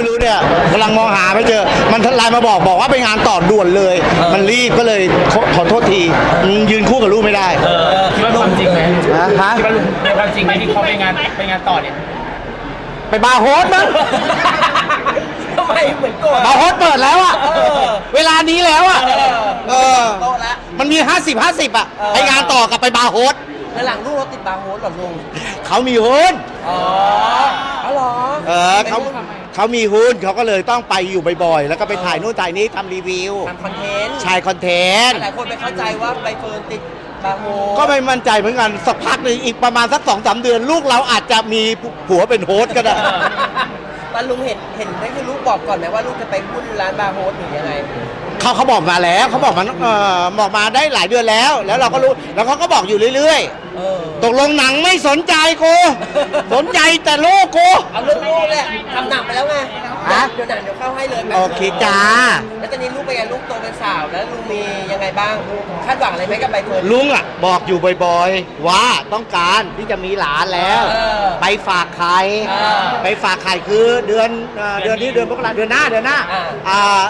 ไม่รู้เนี่ยกำลังมองหาไม่เจอ มันไลน์มาบอกบอกว่าไปงานต่อด่วนเลย มันรีบก็เลยขอขอโทษทียืนคู่กับลูกไม่ได้ เออคิดว่าความจริงไหมนะฮะ คิดว่าลุงเป็นความจริงไหมที่เขาไปงานไปงานต่อเนี่ยไปบาร์โฮสมั้งทำไมเหมือนโกรธบาร์โฮสเปิดแล้วอะเออเวลานี้แล้วอะเออโต๊ะละมันมี 50 50อะเออ ไปงานต่อกับไปบาร์โฮสแล้วหลังลูกเราติดบาร์โฮสเหรอลุงเขามีหุ้นอ๋ออ๋อเหรอเออเขา เขามีหุ้นเขาก็เลยต้องไปอยู่บ่อยๆ แล้วก็ไปถ่ายนู่นถ่ายนี้ทำรีวิวทำคอนเทนต์ชายคอนเทนต์ หลายคนไปเข้าใจว่าใบเฟิร์นติดบาร์โฮสก็ไม่มั่นใจเหมือนกันสักพักหนึ่งอีกประมาณสักสองสามเดือน ลูกเราอาจจะมีผัวเป็นโฮสต์ก็ได้ ตอนลุงเห็นเห็นได้คือลูกบอกก่อนไหมว่าลูกจะไปหุ้นร้านบาร์โฮสหรือยังไง เขาเขาบอกมาแล้วเขาบอกมาเออบอกมาได้หลายเดือนแล้ว แล้วเราก็รู้แล้วเขาก็บอกอยู่เรื่อย เออๆ ตกลงหนังไม่สนใจกูสนใจแต่ลูกกู เอาเรื่องลูกเลยทำหนังไปแล้วไงฮะ เดี๋ยวหนังเดี๋ยวเข้าให้เลยแบบโอเคจ้า แล้วตอนนี้ลูกเป็นไงลูกโตเป็นสาวแล้วลุงมียังไงบ้างคาดหวังอะไรไหมกับใบเฟิร์น ลุงอะบอกอยู่บ่อยๆ ว่าต้องการที่จะมีหลานแล้ว เออไปฝากไข่เออไปฝากไข่คือเดือนเอ่อเดือนนี้เดือนมกราเดือนหน้าเดือนหน้าอ่า อ่า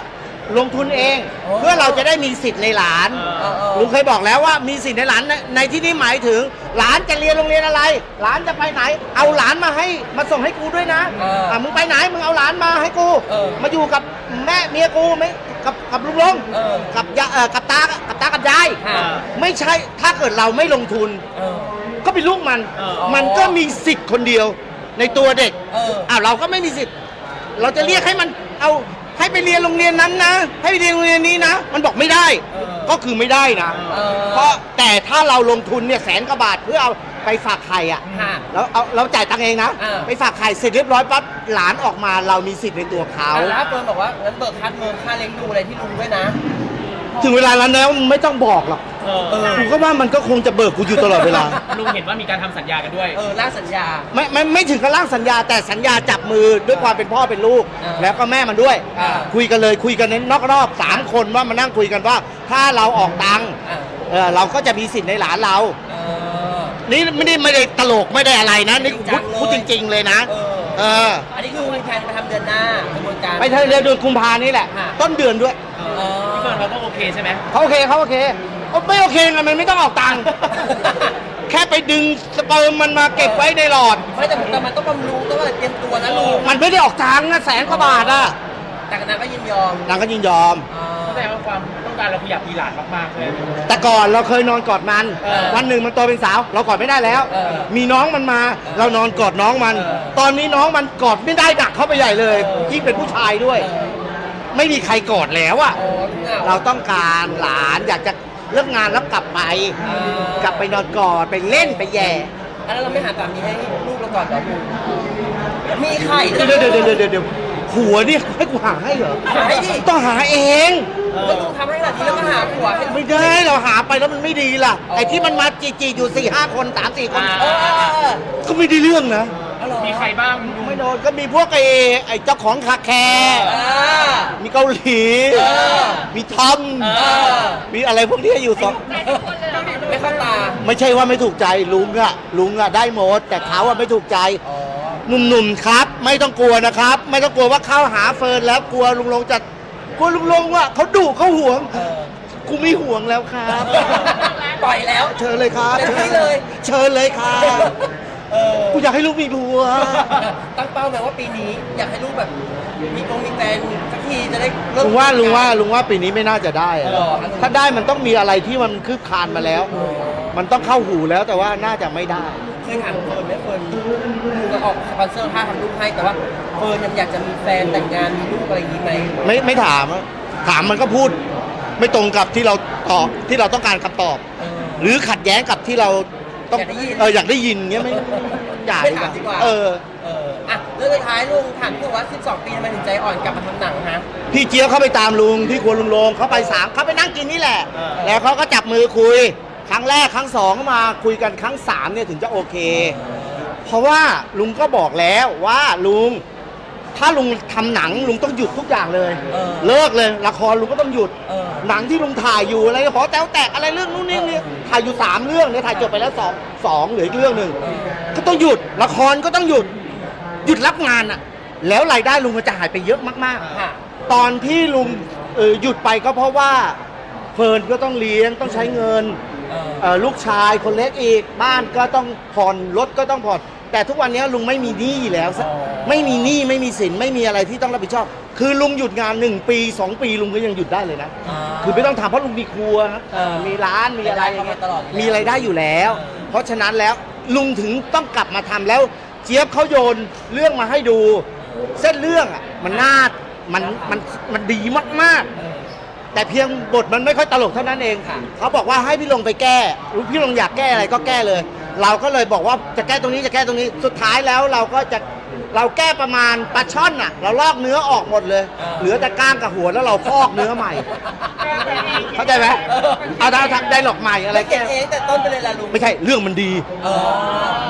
ลงทุนเอง โอ้ เพื่อเราจะได้มีสิทธิ์ในหลาน เออเออลุงเคยบอกแล้วว่ามีสิทธิ์ในหลานในในที่นี้หมายถึง หลานจะเรียนโรงเรียนอะไร หลานจะไปไหน เอาหลานมาให้มาส่งให้กูด้วยนะเอออะมึงไปไหนมึงเอาหลานมาให้กู เออมาอยู่กับแม่เมียกูไหมกับกับลุงลงเออ กับยาเอ่อกับตากับตากับยายค่ะไม่ใช่ถ้าเกิดเราไม่ลงทุน เออ ก็เป็นลูกมัน เออ มันก็มีสิทธิ์คนเดียวในตัวเด็กเออ อ้าวเราก็ไม่มีสิทธิ์ เราจะเรียกให้มันเอา ให้ไปเรียนโรงเรียนนั้นนะ ให้ไปเรียนโรงเรียนนี้นะ มันบอกไม่ได้เออก็คือไม่ได้นะ เออ เพราะแต่ถ้าเราลงทุนเนี่ยแสนกว่าบาทเพื่อเอาไปฝากไข่อะค่ะ แล้วเอาเราจ่ายตังค์เองนะ เออ ไปฝากไข่เสร็จเรียบร้อยปั๊บหลานออกมาเรามีสิทธิ์ในตัวเขาอะแล้วเฟิร์นบอกว่างั้นเบิกค่าเทอมค่าเลี้ยงดูอะไรที่ลุงด้วยนะ ถึงเวลาแล้วมึงไม่ต้องบอกหรอกเออเออ กูก็ว่ามันก็คงจะเบิกกูอยู่ตลอดเวลา ลุงเห็นว่ามีการทำสัญญากันด้วย เออล่าสัญญา ไม่ไม่ไม่ถึงกับร่างสัญญาแต่สัญญาจับมือด้วยความเป็นพ่อเป็นลูก อ่าแล้วก็แม่มันด้วย อ่า คุยกันเลยคุยกันในนอกรอบสามคนว่ามานั่งคุยกันว่า ถ้าเราออกตังค์อะเออเราก็จะมีสิทธิ์ในหลานเรา เออ นี่ไม่ได้ไม่ได้ตลกไม่ได้อะไรนะนี่จริงจัพูดงเลยพูดจริง ๆ เลยนะ เออ เออ อันนี้คือมีแผนไปทำเดือนหน้า กระบวนการไปเทเดือนกุมภานี่แหละ ค่ะ ต้นเดือนด้วย เออพี่เฟิร์นเขาก็โอเคใช่ไหม เขาโอเคเขาโอเคโอ้ไม่โอเคไงมันไม่ต้องออกตังค์ แค่ไปดึงสเปิร์มมันมาเก็บไว้ในหลอด ไม่แต่แต่มันต้องบำรุงต้องอะไรเตรียมตัวนะลุงมันไม่ได้ออกตังค์นะแสนกว่าบาทอะแต่กันนั้นก็ยินยอมนางก็ยินยอมเออแสดงว่าความต้องการเราขยับมีหลานมากๆเลย แต่ก่อนเราเคยนอนกอดมัน เออวันหนึ่งมันโตเป็นสาว เรากอดไม่ได้แล้ว เออมีน้องมันมา เรานอนกอดน้องมัน เออตอนนี้น้องมันกอดไม่ได้ดักเข้าไปใหญ่เลย เออ ยิ่งเป็นผู้ชายด้วย เออ ไม่มีใครกอดแล้วอะโอ้เหงาเราต้องการหลานอยากจะเลิกงานแล้วกลับไปเออกลับไปนอนกอดไปเล่นไปแย่อันนั้นเราไม่หาสามีให้ลูกเราก่อนเหรอลุงมีไข่เดี๋ยวเดี๋ยวเดี๋ยวเดี๋ยวเดี๋ยวหัวเนี่ยให้กูหาให้เหรอหาให้ดิต้องหาเองก็ลุงทำให้ขนาดนี้แล้วก็หาผัวให้ไม่ได้เราหาไปแล้วมันไม่ดีล่ะไอ้ที่มันมาจีจีอยู่สี่ห้าคนสามสี่คนเออเออเออก็ไม่ได้เรื่องนะ เอาเหรอมีใครบ้างลุงไม่โดนก็มีพวกไอ้ไอ้เจ้าของคาแคร์เออมีเกาหลี เออมีทอมเออ มีอะไรพวกนี้อยู่สองไม่เข้าตา ไม่ใช่ว่าไม่ถูกใจลุงอะลุงอะได้หมด แต่เขาอะไม่ถูกใจอ๋อหนุ่มๆครับ ไม่ต้องกลัวนะครับ ไม่ต้องกลัวว่าเข้าหาเฟิร์นแล้วกลัวลุงลงจะกลัวลุงลงว่าเขาดุเขาหวงเออกูไม่ห่วงแล้วครับ ปล่อยแล้ว เชิญเลยครับเต็มที่เลย เชิญเลยครับ เออกูอยากให้ลูกมีผัว ตั้งเป้าไหมว่าปีนี้ อยากให้ลูกแบบ มีกงมีแฟนสักทีจะได้เริ่มลุงว่าลุงว่าลุงว่าปีนี้ไม่น่าจะได้อะหรอ ถ้าได้มันต้องมีอะไรที่มันคืบคลานมาแล้ว มันต้องเข้าหูแล้วแต่ว่าน่าจะไม่ได้ เคยถามเฟิร์นไหมเฟิร์นลุงจะออกสปอนเซอร์ค่าทำลูกให้แต่ว่าเฟิร์นยังอยากจะมีแฟนแต่งงานมีลูกอะไรอย่างนี้ไหมไม่ไม่ถามอะถามมันก็พูด ไม่ตรงกับที่เราตอบที่เราต้องการคำตอบ เออหรือขัดแย้งกับที่เรา ต้องอยากได้ยิน เอออยากได้ยินเงี้ยไม่อยากไม่ถามดีกว่าเออ เอออะเรื่องสุดท้ายลุงถามพี่ว่า 12 ปีทำไมถึงใจอ่อนกลับมาทำหนังฮะ พี่เจี๊ยบเข้าไปตามลุงที่ครัวลุงลงเขาไปสามเขาไปนั่งกินนี่แหละแล้วเขาก็จับมือคุย ครั้งแรกครั้งสองก็มาคุยกันครั้งสามเนี่ยถึงจะโอเค เพราะว่าลุงก็บอกแล้วว่าลุง ถ้าลุงทำหนังลุงต้องหยุดทุกอย่างเลย เออ เลิกเลยละครลุงก็ต้องหยุด เออ หนังที่ลุงถ่ายอยู่อะไรหอแต๋วแตกอะไรเรื่องนู้นนี่นี่ถ่ายอยู่สามเรื่องเนี่ยถ่ายจบไปแล้วสองสองเหลืออีกเรื่องหนึ่งก็ต้องหยุดละครก็ต้องหยุด หยุดรับงานอะแล้วรายได้ลุงก็จะหายไปเยอะมากค่ะ ๆ ตอนที่ลุงเอ่อหยุดไปก็เพราะว่าเฟิร์นก็ต้องเลี้ยงต้องใช้เงิน เออ เอ่อลูกชายคนเล็กอีกบ้านก็ต้องผ่อนรถก็ต้องผ่อน แต่ทุกวันนี้ลุงไม่มีหนี้แล้วอ๋อ ไม่มีหนี้ไม่มีสินไม่มีอะไรที่ต้องรับผิดชอบ คือลุงหยุดงาน1ปี2ปีลุงก็ยังหยุดได้เลยนะอ่าคือไม่ต้องทำเพราะลุงมีครัวเอ่อมีร้านมีอะไรอย่างเงี้ยรายได้เข้ามาตลอดอยู่แล้วมีรายได้อยู่แล้ว เออ เพราะฉะนั้นแล้วลุงถึงต้องกลับมาทำแล้ว เจี๊ยบเขาโยนเรื่องมาให้ดู เส้นเรื่องอะมันน่ามันมันมันดีมากๆเออแต่เพียงบทมันไม่ค่อยตลกเท่านั้นเองค่ะ เขาบอกว่าให้พี่ลงไปแก้รู้พี่ลงอยากแก้อะไรก็แก้เลย เราก็เลยบอกว่าจะแก้ตรงนี้จะแก้ตรงนี้ สุดท้ายแล้วเราก็จะ เราแก้ประมาณปลาช่อนอะ เราลอกเนื้อออกหมดเลย เหลือแต่ก้างกับหัวแล้วเราพอกเนื้อใหม่ เข้าใจไหมเอาทำทำได้หลอกใหม่อะไรไม่เก็แก้บเองแต่ต้นไปเลยล่ะลุงไม่ใช่เรื่องมันดี เออ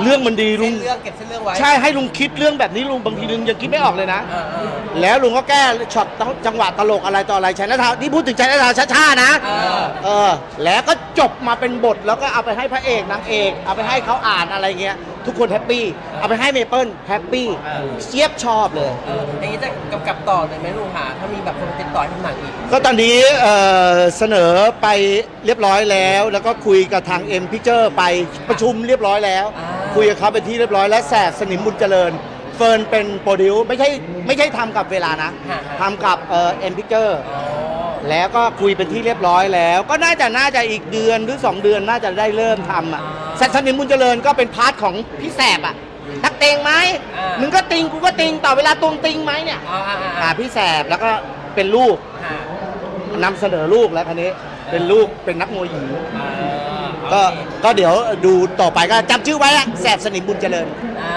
เรื่องมันดีลุเส้งนเรื่องเก็บเส้นเรื่องไว้ใช่ให้ลุงคิดเรื่องแบบนี้ลุงบางทีลุงยังคิดไม่ออกเลยนะ เออเออ แล้วลุงก็แก้ช็อตจังหวะตลกอะไรต่ออะไรชัยนาทาวน์นี่พูดถึงชัยนาทาวน์ช้าๆนะเออ เออ แล้วก็จบมาเป็นบทแล้วก็เอาไปให้พระเอกนางเอก เอาไปให้เขาอ่านอะไรเงี้ย ทุกคนแฮปปี้เอาไปให้เมเปิลแฮปปี้เจี๊ยบชอบเลยเอออย่างนี้จะกำกับต่อเลยไหมลุงหาถ้ามีแบบคนติดต่อให้ทำหนังอีก ก็ตอนนี้เอ่อเสนอไปเรียบร้อยแล้ว แล้วก็คุยกับทาง M Picture ไปประชุมเรียบร้อยแล้ว อ่า คุยกับเขาเป็นที่เรียบร้อยและแสบสนิมบุญเจริญ เฟิร์นเป็นโปรดิวไม่ใช่ไม่ใช่ทำกับเวลานะฮะทำกับเอ่อ M Picture อ๋อแล้วก็คุยเป็นที่เรียบร้อยแล้ว ก็น่าจะน่าจะอีกเดือนหรือ2เดือนน่าจะได้เริ่มทำอะอ่าแสบสนิมบุญเจริญก็เป็นพาร์ทของพี่แสบอะ นักเตงไหมอ่ามึ มึงก็ติงกูก็ติงต่อเวลาตรงติงไหมเนี่ยอ่าอ่าอ่าอ่าพี่แสบแล้วก็เป็นลูกอ่านำเสนอลูกแล้วคันนี้ เป็นลูกเป็นนักมวยหญิงอ่าก็โอเคก็เดี๋ยวดูต่อไปก็จำชื่อไว้อะแสบสนิมบุญเจริญ อ่า